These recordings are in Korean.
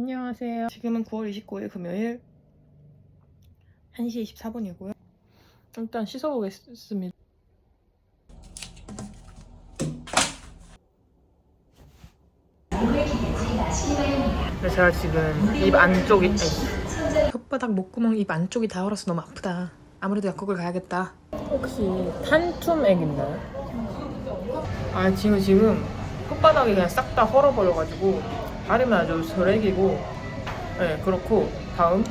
안녕하세요. 지금은 9월 29일 금요일 1시 24분이고요. 일단 씻어보겠습니다. 근데 제가 지금 입 안쪽이 혓바닥 목구멍 입 안쪽이 다 얼어서 너무 아프다. 아무래도 약국을 가야겠다. 혹시 탄툼액 있나요? 아 지금 지금 혓바닥이 그냥 싹 다 헐어버려가지고 바르면 아주 설액이고. 네 그렇고. 다음.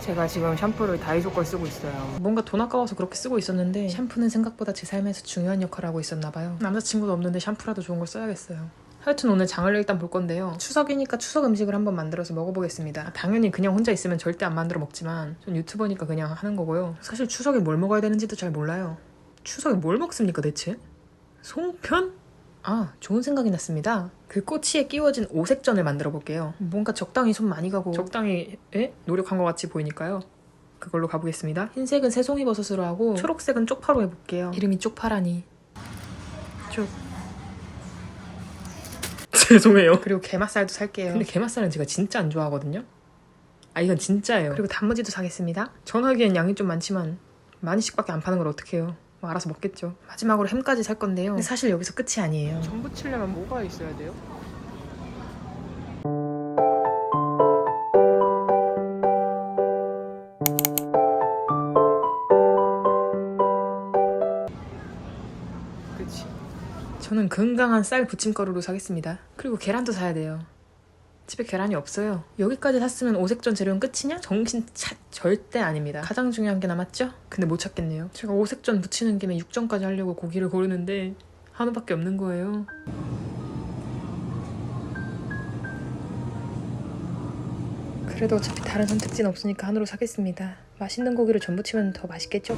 제가 지금 샴푸를 다이소 걸 쓰고 있어요. 뭔가 돈 아까워서 그렇게 쓰고 있었는데 샴푸는 생각보다 제 삶에서 중요한 역할을 하고 있었나 봐요. 남자친구도 없는데 샴푸라도 좋은 걸 써야겠어요. 하여튼 오늘 장을 일단 볼 건데요. 추석이니까 추석 음식을 한번 만들어서 먹어보겠습니다. 당연히 그냥 혼자 있으면 절대 안 만들어 먹지만 전 유튜버니까 그냥 하는 거고요. 사실 추석에 뭘 먹어야 되는지도 잘 몰라요. 추석에 뭘 먹습니까 대체? 송편? 아, 좋은 생각이 났습니다. 그 꼬치에 끼워진 오색전을 만들어 볼게요. 뭔가 적당히 손 많이 가고 적당히 에? 노력한 것 같이 보이니까요. 그걸로 가보겠습니다. 흰색은 새송이 버섯으로 하고 초록색은 쪽파로 해볼게요. 이름이 쪽파라니. 쪽. 죄송해요. 그리고 게맛살도 살게요. 근데 게맛살은 제가 진짜 안 좋아하거든요. 아 이건 진짜예요. 그리고 단무지도 사겠습니다. 전하기엔 양이 좀 많지만 많이씩밖에 안 파는 걸 어떡해요. 뭐 알아서 먹겠죠. 마지막으로 햄까지 살 건데요. 근데 사실 여기서 끝이 아니에요. 전 부 치려면 뭐가 있어야 돼요? 그치. 저는 건강한 쌀 부침가루로 사겠습니다. 그리고 계란도 사야 돼요. 집에 계란이 없어요. 여기까지 샀으면 오색전 재료는 끝이냐? 정신 차 절대 아닙니다. 가장 중요한 게 남았죠? 근데 못 찾겠네요. 제가 오색전 붙이는 김에 육전까지 하려고 고기를 고르는데 한우밖에 없는 거예요. 그래도 어차피 다른 선택지는 없으니까 한우로 사겠습니다. 맛있는 고기를 전 부 치면 더 맛있겠죠?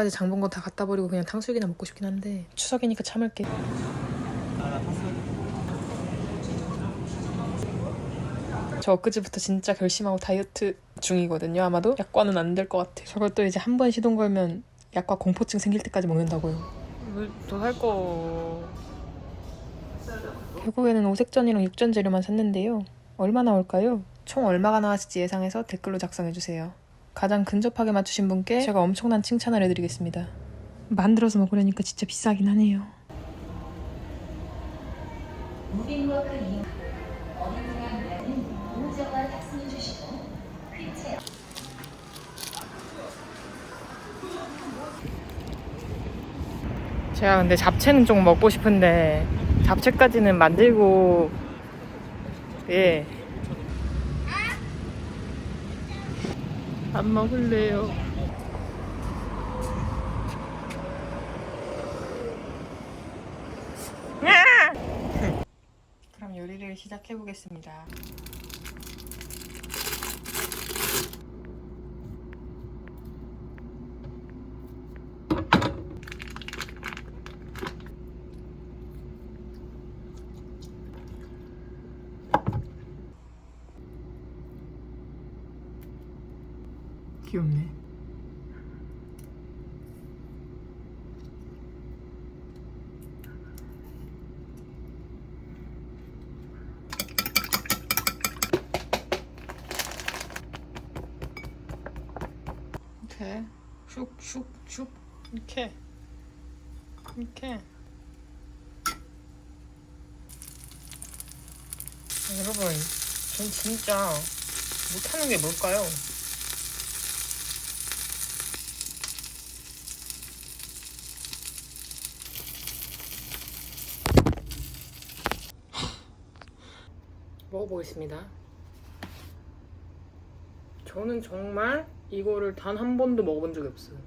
여태까지 장본 거 다 갖다 버리고 그냥 탕수육이나 먹고 싶긴 한데 추석이니까 참을게. 저 엊그제부터 진짜 결심하고 다이어트 중이거든요. 아마도 약과는 안 될 것 같아. 저걸 또 이제 한 번 시동 걸면 약과 공포증 생길 때까지 먹는다고요. 더살 거. 결국에는 오색전이랑 육전 재료만 샀는데요. 얼마 나올까요? 총 얼마가 나왔을지 예상해서 댓글로 작성해주세요. 가장 근접하게 맞추신 분께 제가 엄청난 칭찬을 해드리겠습니다. 만들어서 먹으려니까 진짜 비싸긴 하네요. 무빙워크 이용 어린 사람들은 보호자와 탑승해 주시고 휠체어 제가 근데 잡채는 좀 먹고 싶은데 잡채까지는 만들고 예. 안 먹을래요. 그럼 요리를 시작해 보겠습니다. 귀엽네. 이렇게 슉슉슉 이렇게 이렇게 아, 여러분 전 진짜 못하는 게 뭘까요? 먹어보겠습니다. 저는 정말 이거를 단 한 번도 먹어본 적이 없어요.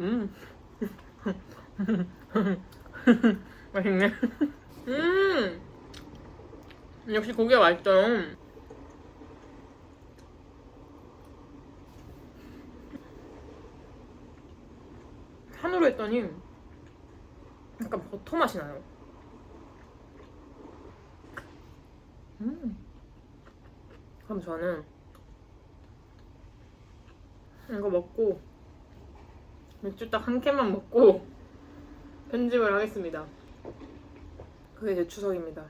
음. 맛있네. 음! 역시 고기가 맛있어요. 한우로 했더니 약간 버터 맛이 나요. 음. 그럼 저는 이거 먹고 맥주 딱 한 캔만 먹고 편집을 하겠습니다. 그게 제 추석입니다.